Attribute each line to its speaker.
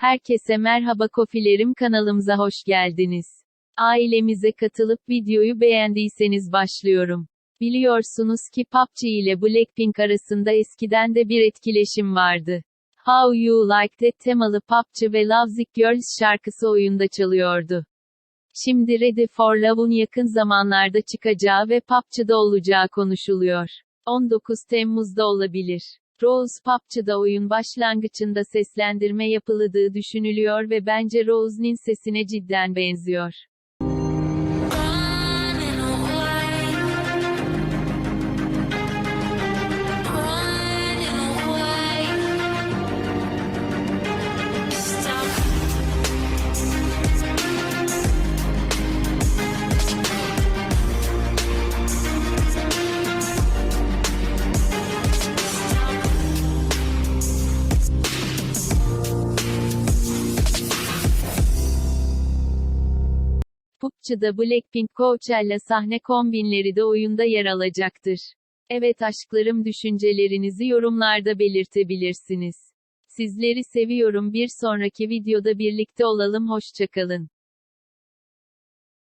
Speaker 1: Herkese merhaba kofilerim kanalımıza hoş geldiniz. Ailemize katılıp videoyu beğendiyseniz başlıyorum. Biliyorsunuz ki PUBG ile Blackpink arasında eskiden de bir etkileşim vardı. How You Like That temalı PUBG ve Lovesick Girls şarkısı oyunda çalıyordu. Şimdi Ready for Love'un yakın zamanlarda çıkacağı ve PUBG'da olacağı konuşuluyor. 19 Temmuz'da olabilir. Rose PUBG'da oyun başlangıcında seslendirme yapıldığı düşünülüyor ve bence Rose'nin sesine cidden benziyor. PUBG'da Blackpink Coachella sahne kombinleri de oyunda yer alacaktır. Evet aşklarım düşüncelerinizi yorumlarda belirtebilirsiniz. Sizleri seviyorum bir sonraki videoda birlikte olalım hoşçakalın.